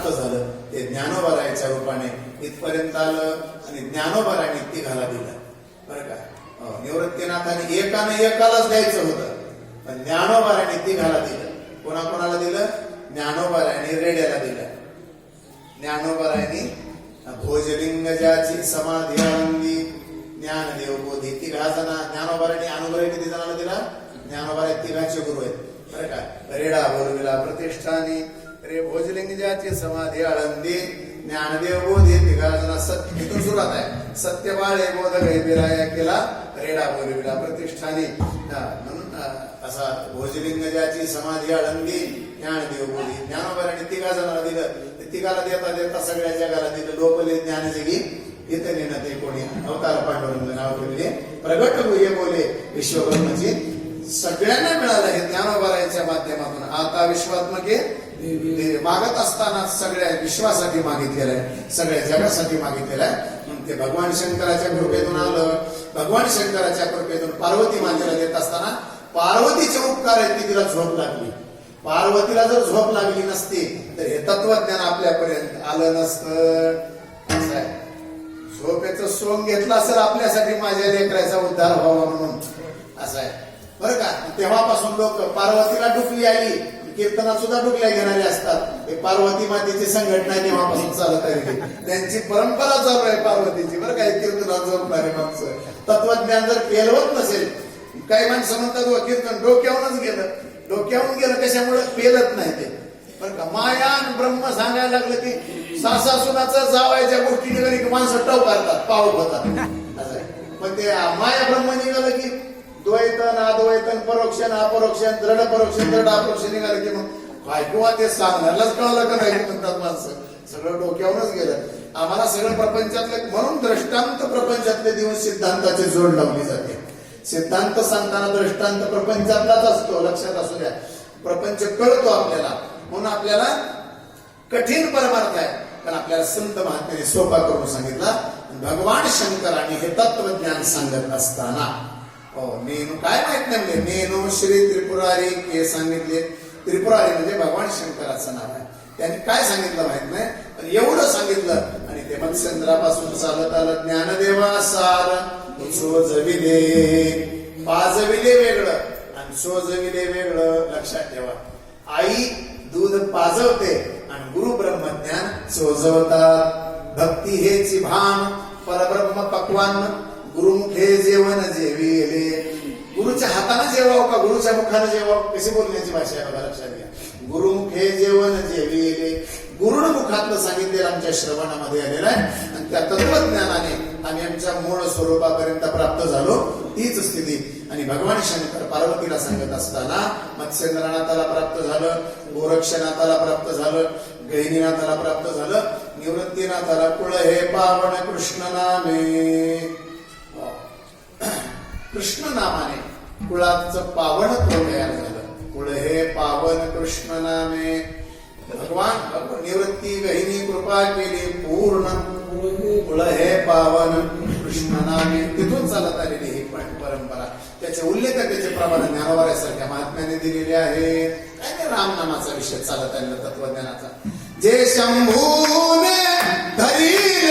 प्राप्त झालं ते ज्ञानोबरायच्या रूपाने इथपर्यंत आलं आणि ज्ञानोबराने तिघाला दिलं. बरं का? निवृत्तीनाथाने एकाने एकालाच द्यायचं होतं पण ज्ञानोबराने तिघाला दिलं. कोणाकोणाला दिलं? ज्ञानोबराने रेड्याला दिलं. ज्ञानोबरायनी भोजलिंग ज्याची समाधी आनंदी ज्ञानदेव बोधी तिघा जना ज्ञानोबराने अनुभव किती जणांना दिला? ज्ञानोबराय तिघाचे गुरु आहेत. बरं का? रेडा बोलविला प्रतिष्ठानी. रे भोजलिंग ज्याची समाधी आळंदी. ज्ञानदेव बोधी तिघाजना सत्य. इथून सुरुवात आहे. सत्यबाळे बोध गैबिराया केला रेडा बोलविला प्रतिष्ठानी. म्हणून असा भोजलिंग ज्याची समाधी आळंदी ज्ञानदेव बोधी. ज्ञानोबराने तिघा जणाला दिलं. ते तिघाला देता देता सगळ्या जगाला दिलं. लोकले ज्ञानजगी इथे नेणं ते कोणी. अवतार पांडुरंग नाव ठेवले. प्रगट गुहे बोले. विश्वकर्माची सगळ्यांना मिळालं हे ज्ञानोबरायच्या माध्यमातून. आता विश्वात्मके मागत असताना सगळ्या विश्वासाठी मागितलेलं आहे. सगळ्या जगासाठी मागितलेलं आहे. ते भगवान शंकराच्या कृपेतून आलं. भगवान शंकराच्या कृपेतून पार्वती मातेला देत असताना पार्वतीचे उपकार आहेत की तिला झोप लागली. पार्वतीला जर झोप लागली नसती तर हे तत्वज्ञान आपल्यापर्यंत आलं नसतं. झोपेचं सोंग घेतलं असेल आपल्यासाठी माझ्या लेकराचा उद्धार व्हावा म्हणून. असं आहे. बरं का? तेव्हापासून लोक पार्वतीला डुकली आली. कीर्तनात सुद्धा डुकल्या घेणारे असतात. हे पार्वती मातेची संघटना जेव्हापासून चालत आहे त्यांची परंपरा चालू आहे पार्वतीची. बरं काय कीर्तनात आहे माणसं. तत्वज्ञान जर पेलवत नसेल काही माणसं म्हणतात कीर्तन डोक्यावरूनच गेलं. डोक्यावरून गेलं कशामुळे? पेलत नाही ते. बरं का मायान ब्रह्म सांगायला लागलं की सासा सुनाचं जावायच्या गोष्टी निघाली की माणसं टव करतात पाऊल होतात पण ते माया ब्रह्म निघालं की द्वैतन अद्वैतन परोक्षण अपरोक्षण दृढ परोक्षण दृढ अपरोक्ष निघाले की मग काय किंवा ते सांगण्यालाच कळलं का नाही म्हणतात माणसं. सगळं डोक्यावरच गेलं. आम्हाला सगळं प्रपंचातले म्हणून दृष्टांत प्रपंचातले दिवस सिद्धांताची जोड लावली जाते. सिद्धांत सांगताना दृष्टांत प्रपंचातलाच असतो लक्षात असू द्या. प्रपंच कळतो आपल्याला. म्हणून आपल्याला कठीण परमार्थ आहे. पण आपल्याला संत महात्म्याने सोपा करून सांगितला भगवान शंकराने हे तत्वज्ञान सांगत असताना हो नेनू काय माहीत नाही नेनू श्री त्रिपुरारी हे सांगितले. त्रिपुरारी म्हणजे भगवान शंकराचं नाव आहे. त्यांनी काय सांगितलं माहीत नाही पण एवढं सांगितलं. आणि ते मत्स्येंद्रापासून चालत आलं. ज्ञानदेवा सार सोजविले. पाजविले वेगळं आणि सोजविले वेगळं. लक्षात ठेवा. आई दूध पाजवते आणि गुरु ब्रह्मज्ञान सोजवतात. भक्ती हेची भान. परब्रह्म पक्वान गुरुमुखे जेवण जेविले. गुरुच्या हाताने जेवाव का? गुरुच्या मुखाने जेवाव? कशी बोलण्याची भाषा आहे बघा लक्षात घ्या. गुरुमुखे जेवण जेविले. गुरुड मुखातलं सांगितलेलं आमच्या श्रवणामध्ये आलेलं आहे. आणि त्या तत्वज्ञानाने आम्ही आमच्या मूळ स्वरूपापर्यंत प्राप्त झालो. तीच स्थिती. आणि भगवान शंकर पार्वतीला सांगत असताना मत्स्येंद्रनाथाला प्राप्त झालं गोरक्षनाथाला प्राप्त झालं गहिनीनाथाला प्राप्त झालं निवृत्तीनाथाला कुळ हे पावन कृष्ण नामे. कृष्ण नामाने. कुळाचं पावनत्व तयार झालं? कुळ हे पावन कृष्ण नामे. भगवान निवृत्ती गहिनी कृपा केली पूर्ण. कुळ हे पावन कृष्ण नामे. तिथून चालत आलेली ही पण परंपरा. त्याचे उल्लेख त्याचे प्रमाण ज्ञानवाऱ्यासारख्या महात्म्याने दिलेले आहे. काय नाही रामनामाचा विषय चालत आलेला तत्वज्ञानाचा? जे शंभूने